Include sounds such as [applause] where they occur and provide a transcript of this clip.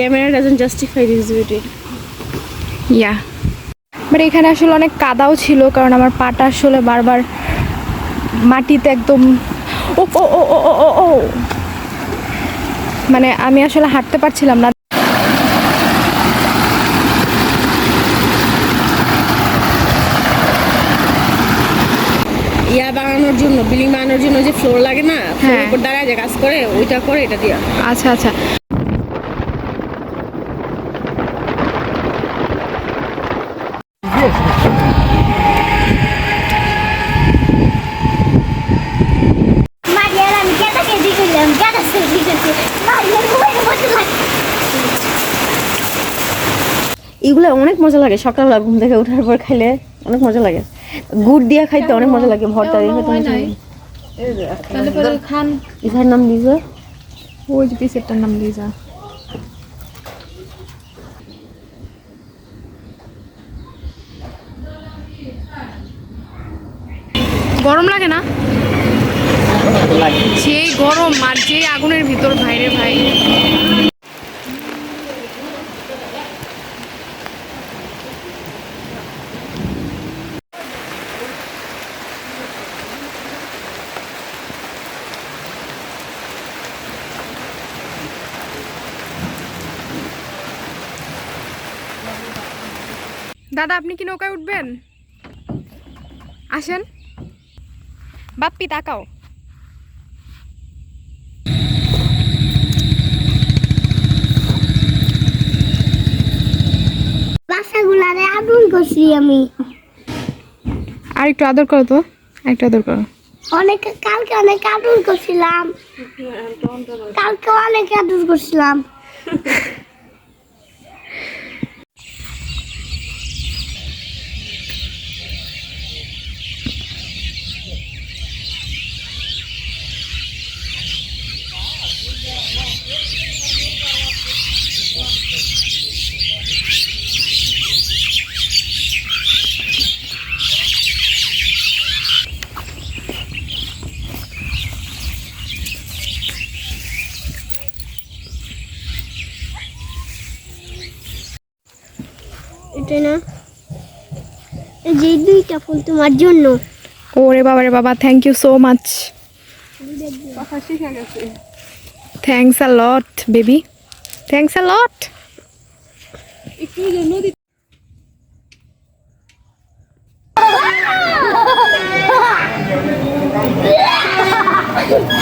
camera doesn't justify this beauty. Yeah but এখানে আসলে অনেক কাদাও ছিল কারণ আমার পাটা আসলে বারবার মাটিতে একদম ও ও ও ও ও, ও ও। মানে আমি আসলে হাঁটতে পারছিলাম না। ইয়া বানানোর জন্য বিল্ডিং বানানোর জন্য যে ফ্লোর লাগে না হ্যাঁ। ফ্লোর উপর দাঁড়ায় যে কাজ করে ওইটা করে এটা দিয়া। আচ্ছা আচ্ছা। এগুলো অনেক মজা লাগে। সকালবেলা ঘুম থেকে ওঠার পর খাইলে অনেক মজা লাগে। গুড় দিয়া খাইতে অনেক মজা লাগে ভর্তা দিয়ে খাইতে মজা লাগে তাহলে পরে খান। ইসার নাম দিছে ওই যে পিসেরটার নাম যা গরম লাগে না? যে গরম আর যে আগুনের ভিতর ভাইরে ভাই। দাদা আপনি কি নৌকায় উঠবেন? আসেন। বাপ্পি তাকাও। বাসাগুলারে করছি আমি। আর একটু আদর করো তো একটু আদর করো। অনেক কালকে অনেক আদুল করছিলাম। কালকে অনেক আদুল করছিলাম। [laughs] এটা না? যে দুইটা ফুল তোমার জন্য। ওরে বাবা রে বাবা thank you so much thanks a lot baby thanks a lot Yeah!